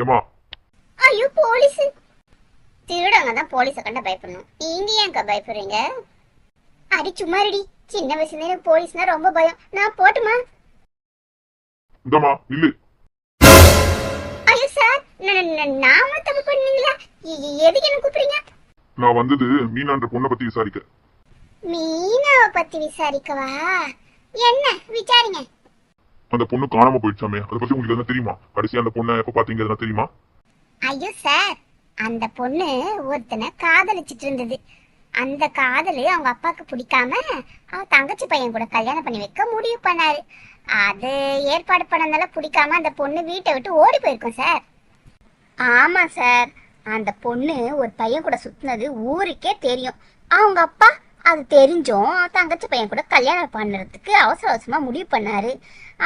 ஏமா ஐயோ போலீஸ் திருடங்க தான் போலீஸை கண்ட பயப்படணும் நீங்க ஏன்க்கா பயப்படுறீங்க அடி சும்மா ரெடி சின்ன வயசுல எனக்கு போலீஸ்னா ரொம்ப பயம் நான் போட்டுமா இந்தம்மா இல்லு ஐயோ சார் நாம தப்பு பண்ணீங்களா எதுக்கு என்ன கூப்பிடுறீங்க நான் வந்தது மீனான்ற பொண்ணை பத்தி விசாரிக்க மீனாவை பத்தி விசாரிக்கவா என்ன விசாரிங்க அந்த பொண்ணு காணாம போயிடுச்சாமே. அதை பத்தி உங்களுக்கு எதுனா தெரியுமா? கடைசி அந்த பொண்ணை எப்ப பாத்தீங்க எதுனா தெரியுமா? ஐயோ சார். அந்த பொண்ணு ஒருத்தனை காதலிச்சிட்டு இருந்தது. அந்த காதலு அவங்க அப்பாவுக்கு பிடிக்காம அவ தங்கச்சி பையன் கூட கல்யாணம் பண்ணி வைக்க முடிவு பண்ணாரு. அது ஏற்பாடு பண்ணதால பிடிக்காம அந்த பொண்ணு வீட்டை விட்டு ஓடி போயிருக்கோம் சார். ஆமா சார். அந்த பொண்ணு ஒரு பையன் கூட சுத்தினது ஊருக்கே தெரியும். அவங்க அப்பா அது தெரிஞ்சும் தங்கச்சி பையன் கூட கல்யாணம் பண்ணுறதுக்கு அவசர அவசரமா முடிவு பண்ணாரு.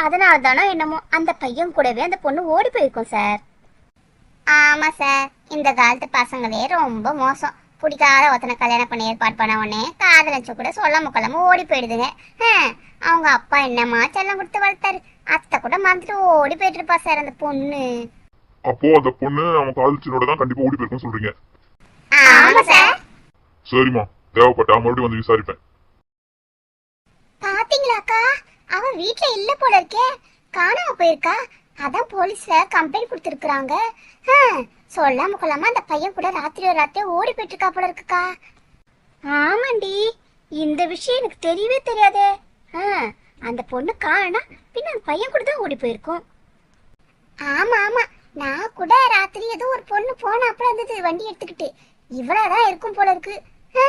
அதனால தானோ என்னமோ அந்த பையன் கூடவே அந்த பொண்ணு ஓடி போயிருக்கும் சார். ஆமா சார் இந்த காலத்து பசங்களே ரொம்ப மோசம். பிடிக்காத ஒருத்தனை கல்யாணம் பண்ணி ஏற்பாடு பண்ண உடனே காதலிச்சு கூட சொல்லாம கொள்ளாம ஓடி போயிடுதுங்க. அவங்க அப்பா என்னம்மா செல்லம் கொடுத்து வளர்த்தாரு. அத்தை கூட மறந்துட்டு ஓடி போயிட்டு இருப்பா சார் அந்த பொண்ணு. அப்போ அந்த பொண்ணு அவன் காதலிச்சனோட தான் கண்டிப்பா ஓடி போயிருக்கும்னு சொல்றீங்க. ஆமா சார். சரிம்மா. தேவைப்பட்டா மறுபடியும் வந்து விசாரிப்பேன். பாத்தீங்களாக்கா? அவ வீட்ல இல்ல போல இருக்கே. காணாம போயிருக்கா? அதான் போலீஸ்ல கம்ப்ளைண்ட் கொடுத்துருக்காங்க சொல்லாம கொள்ளாம அந்த பையன் கூட ராத்திரி ராத்திரி ஓடி போயிட்டு இருக்கா போல இருக்குக்கா. ஆமாண்டி இந்த விஷயம் எனக்கு தெரியவே தெரியாதே. ஆ, அந்த பொண்ணு காணா பின்ன அந்த பையன் கூட தான் ஓடி போயிருக்கும். ஆமா ஆமா. நான் கூட ராத்திரி ஏதோ ஒரு பொண்ணு போனாப்புல இருந்தது வண்டி எடுத்துக்கிட்டு. இவ்வளவுதான் இருக்கும் போல இருக்கு. ஆ,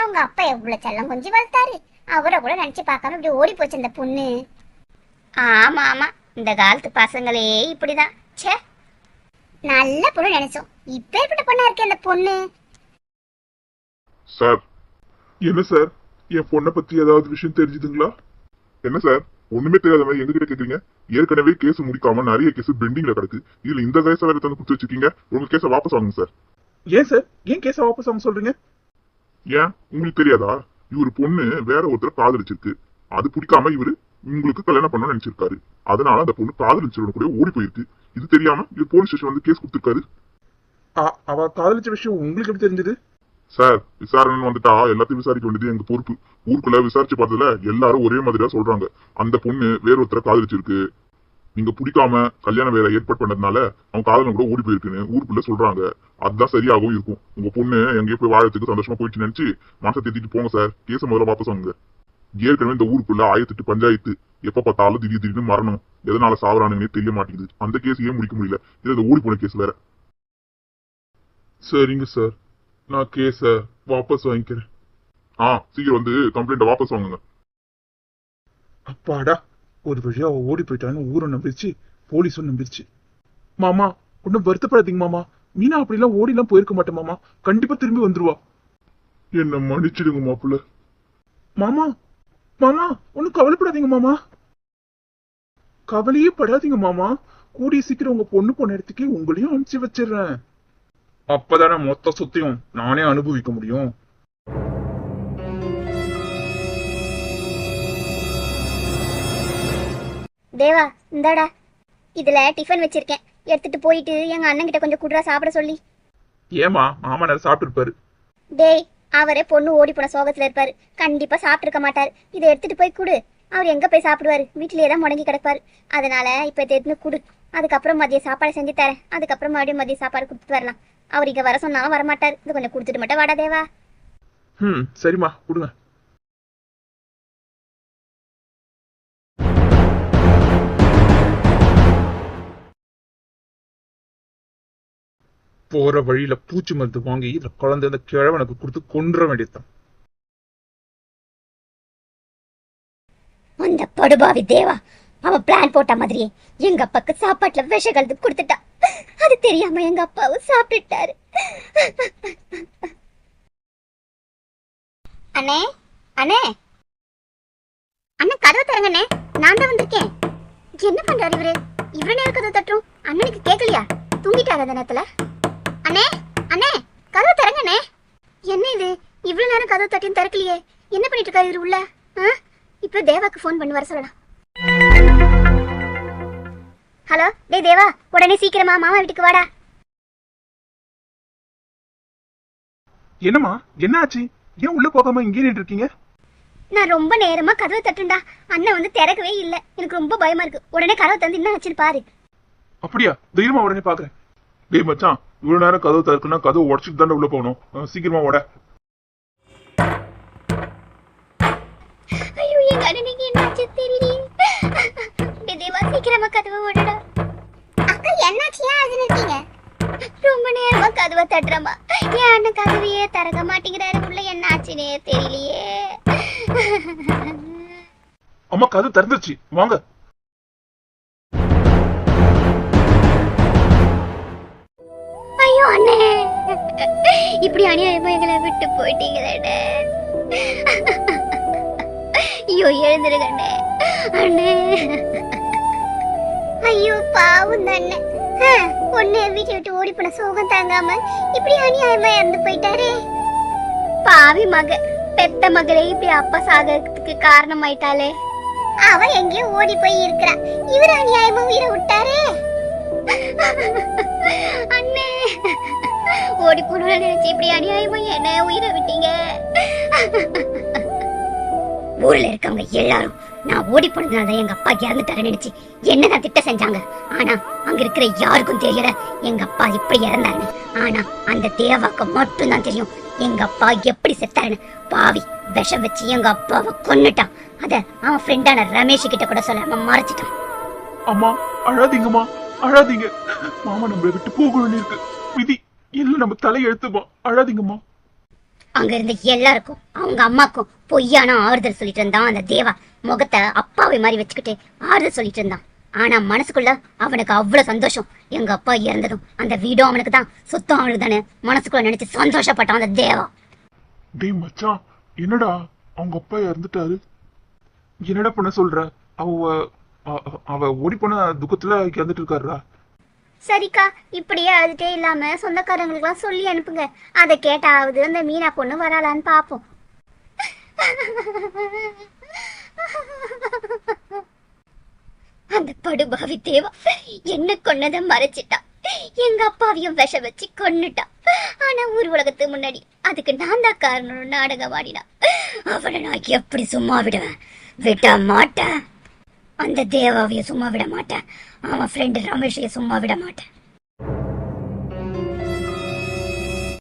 அவங்க அப்பா எவ்வளவு செல்லம் கொஞ்சம் வளர்த்தாரு. அவரை கூட நினைச்சு பார்க்காம இப்படி ஓடி போச்சு அந்த பொண்ணு. ஆமா ஆமா. இந்த காலத்து பசங்களே இப்படிதான். ச்சே. நல்ல பொண்ணு நினைச்சோம். இப்பேற்பட்ட பொண்ணா இருக்கே அந்த பொண்ணு? சார் என்ன சார்? என் பொண்ணை பத்தி ஏதாவது விஷயம் தெரிஞ்சுதுங்களா? என்ன சார்? ஒண்ணுமே தெரியாத மாதிரி எங்க கிட்ட கேக்குறீங்க? ஏற்கனவே கேஸ் முடிக்காம நிறைய கேஸ் பெண்டிங்ல கிடக்கு. இதுல இந்த கேஸ வேற தந்து கொடுத்து வச்சிருக்கீங்க? உங்க கேஸ வாபஸ் வாங்குங்க சார். ஏன் சார்? ஏன் கேஸ வாபஸ் அவங்க சொல்றீங்க? ஏன்? உங்களுக்கு தெரியாதா? இவரு பொண்ணு வேற ஒருத்தர் காதலிச்சிருக்கு. அது பிடிக்காம இவரு உங்களுக்கு கல்யாணம் பண்ண நினைச்சிருக்காரு. அதனால அந்த பொண்ணு காதலிச்சவன கூட ஓடி போயிருக்கு. இது தெரியாம இது போலீஸ் ஸ்டேஷன் வந்து கேஸ் கொடுத்திருக்காரு. அவ காதலிச்ச விஷயம் உங்களுக்கு எப்படி தெரிஞ்சது? சார் விசாரணைன்னு வந்துட்டா எல்லாத்தையும் விசாரிக்க வேண்டியது எங்க பொறுப்பு. ஊருக்குள்ள விசாரிச்சு பார்த்ததுல எல்லாரும் ஒரே மாதிரியா சொல்றாங்க. அந்த பொண்ணு வேற ஒருத்தரை காதலிச்சிருக்கு. நீங்க பிடிக்காம கல்யாணம் வேற ஏற்பாடு பண்ணதுனால அவன் காதலன் கூட ஓடி போயிருக்குன்னு ஊருக்குள்ள சொல்றாங்க. அதுதான் சரியாகவும் இருக்கும். உங்க பொண்ணு எங்கேயோ போய் வாழறதுக்கு சந்தோஷமா போயிட்டு நினைச்சு மனசை தேத்திட்டு போங்க சார். கேச முதல்ல வாபஸ் வாங்க ஏற்கனவே இந்த ஊருக்குள்ள ஆயிரத்தெட்டு பஞ்சாயத்து. எப்ப பார்த்தாலும் திடீர் திடீர்னு மரணம். எதனால சாவறானுங்கன்னே தெரிய மாட்டேங்குது. அந்த கேஸையே முடிக்க முடியல? இது இந்த ஓடி போன கேஸ் வேற. சரிங்க சார். நான் கேஸ வாபஸ் வாங்கிக்கிறேன். ஆ சீக்கிரம் வந்து கம்ப்ளைண்ட்டை வாபஸ் வாங்குங்க. அப்பாடா. ஒரு வழியா அவ ஓடி போயிட்டான்னு ஊரும் நம்பிருச்சு போலீஸும் நம்பிருச்சு. மாமா ஒன்றும் வருத்தப்படாதீங்க மாமா. மீனா அப்படிலாம் ஓடிலாம் போயிருக்க மாட்டேன் மாமா. கண்டிப்பா திரும்பி வந்துருவா. என்ன மன்னிச்சிடுங்க மாப்பிள்ள. மாமா மாமா ஒன்றும் கவலைப்படாதீங்க மாமா. கவலையே படாதீங்க மாமா. கூடிய சீக்கிரம் உங்க பொண்ணு போன இடத்துக்கு உங்களையும் அனுப்பிச்சு வச்சிடுறேன். அப்பதானே மொத்த சொத்தையும் நானே அனுபவிக்க முடியும். தேவா இந்தாடா. இதுல டிஃபன் வச்சிருக்கேன். எடுத்துட்டு போயிட்டு எங்க அண்ணன் கிட்ட கொஞ்சம் குடுறா சாப்பிட சொல்லி. ஏமா மாமா நேரம் சாப்பிட்டு இருப்பாரு டேய் அவரே பொண்ணு ஓடி போன சோகத்துல இருப்பாரு. கண்டிப்பா சாப்பிட்டிருக்க மாட்டாரு. இதை எடுத்துட்டு போய் குடு. அவர் எங்க போய் சாப்பிடுவாரு? வீட்டிலேயே தான் முடங்கி கிடப்பாரு. அதனால இப்ப இதை எடுத்து குடு. அதுக்கப்புறம் மதிய சாப்பாடு செஞ்சு தரேன். அதுக்கப்புறம் மறுபடியும் மதிய சாப்பாடு கொடுத்துட்டு வரலாம். அவர் இங்க வர சொன்னாலும் வரமாட்டாரு. இது கொஞ்சம் கொடுத்துட்டு மட்டும் வாடா தேவா. ம் சரிம்மா கொடுங்க. போற வழியில பூச்சி மருந்து வாங்கி இந்த குழந்தை இந்த கிழவனுக்கு கொடுத்து கொன்ற வேண்டியதுதான். அந்த படுபாவி தேவா அவன் பிளான் போட்ட மாதிரியே எங்க அப்பாக்கு சாப்பாட்டுல விஷ கலந்து கொடுத்துட்டா. அது தெரியாம எங்க அப்பாவும் சாப்பிட்டுட்டாரு. அண்ணே அண்ணே. அண்ணா கதவை தரங்கண்ணே நான் தான் வந்திருக்கேன். என்ன பண்றாரு இவரு? இவ்வளவு நேரம் கதவை தட்டுறோம். அண்ணனுக்கு கேட்கலையா தூங்கிட்டாரு அந்த நேரத்துல? அண்ணே அண்ணே கதவை தரங்கண்ணே என்ன இது? இவ்வளவு நேரம் கதவை தட்டியும் திறக்கலையே. என்ன பண்ணிட்டு இருக்காரு இவரு உள்ள? இப்ப தேவாக்கு ஃபோன் பண்ணி வர சொல்லலாம். ஹலோ டேய் தேவா உடனே சீக்கிரமா மாமா வீட்டுக்கு வாடா. என்னம்மா என்ன ஆச்சு ஏன் உள்ள போகாம இங்கே நின்று இருக்கீங்க? நான் ரொம்ப நேரமா கதவை தட்டுண்டா. அண்ணன் வந்து திறக்கவே இல்ல. எனக்கு ரொம்ப பயமா இருக்கு. உடனே கதவை தந்து என்ன ஆச்சுன்னு பாரு அப்படியா? தைரியமா உடனே பாக்குறேன். டேய் மச்சான் இவ்வளவு நேரம் கதவு திறக்குன்னா கதவு உடச்சிட்டு தானே உள்ள போகணும். சீக்கிரமா ஓட. ஐயோ எங்க அண்ணனுக்கு என்னாச்சு தெரியலையே. டேய் தேவா சீக்கிரமா கதவை ஓடுடா. அக்கா என்னாச்சு ஏன் அது நிறுத்தீங்க ரொம்ப நேரமா கதவை தட்டுறமா என் அண்ணன் கதவையே திறக்க மாட்டேங்கிறாரு. உள்ள என்ன தெரியலையே. அம்மா கதவு திறந்துருச்சு. வாங்க. இப்படி அநியாயமா எங்களை விட்டு போயிட்டீங்களே ஐயோ எழுந்துருங்க அண்ணே. அண்ணே ஐயோ பாவம் அண்ணே பொண்ணு வீட்டை விட்டு ஓடி போன சோகம் தாங்காம இப்படி அநியாயமா இறந்து போயிட்டாரே. பாவி மக பெத்த மகளே இப்படி அப்பா சாகிறதுக்கு காரணமாயிட்டாளே. அவ எங்கேயோ ஓடி போய் இருக்கிறா? இவர் அநியாயமா உயிரை விட்டாரே. அண்ணே. ஓடி போனோம்னு நினைச்சு இப்படி அநியாயமா என்ன உயிரை விட்டீங்க? ஊர்ல இருக்கவங்க எல்லாரும் நான் ஓடி போனதுனால எங்க அப்பா இறந்துட்டாரு நினைச்சு என்னதான் திட்டம் செஞ்சாங்க. ஆனா அங்க இருக்கிற யாருக்கும் தெரியல எங்க அப்பா இப்படி இறந்தாருன்னு ஆனா அந்த தேவாக்கு மட்டும் தான் தெரியும் எங்க அப்பா எப்படி செத்தாருன்னு. பாவி விஷம் வச்சு எங்க அப்பாவை கொன்னுட்டான். அத அவன் ஃப்ரெண்டான ரமேஷ் கிட்ட கூட சொல்லாம மறைச்சிட்டான். அம்மா அழாதீங்கம்மா. அழாதீங்க. மாமா நம்மளை விட்டு போகணும்னு இருக்கு. விதி. இல்ல நம்ம தலை எழுத்துமா அழாதீங்கம்மா. அங்க இருந்த எல்லாருக்கும் அவங்க அம்மாக்கும் பொய்யான ஆறுதல் சொல்லிட்டு இருந்தான் அந்த தேவா. முகத்தை அப்பாவை மாதிரி வச்சுக்கிட்டு ஆறுதல் சொல்லிட்டு இருந்தான். ஆனா மனசுக்குள்ள அவனுக்கு அவ்வளவு சந்தோஷம். எங்க அப்பா இறந்ததும் அந்த வீடும் அவனுக்கு தான். சொத்தம் அவனுக்கு தானே. மனசுக்குள்ள நினைச்சு சந்தோஷப்பட்டான் அந்த தேவா. டேய் மச்சான் என்னடா? அவங்க அப்பா இறந்துட்டாரு. என்னடா பண்ண சொல்ற? அவ அவ ஓடி போன துக்கத்துல இறந்துட்டு இருக்காருடா. சரிக்கா இப்படியே அழுதுட்டே இல்லாம சொந்தக்காரங்களுக்குலாம் சொல்லி அனுப்புங்க. அதை கேட்டாவது அந்த மீனா பொண்ணு வராளான்னு பாப்போம் அந்த படுபாவி தேவா என்ன கொன்னதை மறைச்சிட்டா. எங்க அப்பாவையும் விஷ வச்சு கொன்னுட்டா. ஆனா ஊர் உலகத்துக்கு முன்னாடி அதுக்கு நான் தான் காரணம் நாடகம் ஆடினா. அவனை நான் எப்படி சும்மா விடுவேன்? விட மாட்டேன். அந்த தேவாவைய சும்மா விட மாட்டேன். அவன் ஃப்ரெண்டு ரமேஷைய சும்மா விட மாட்டேன்.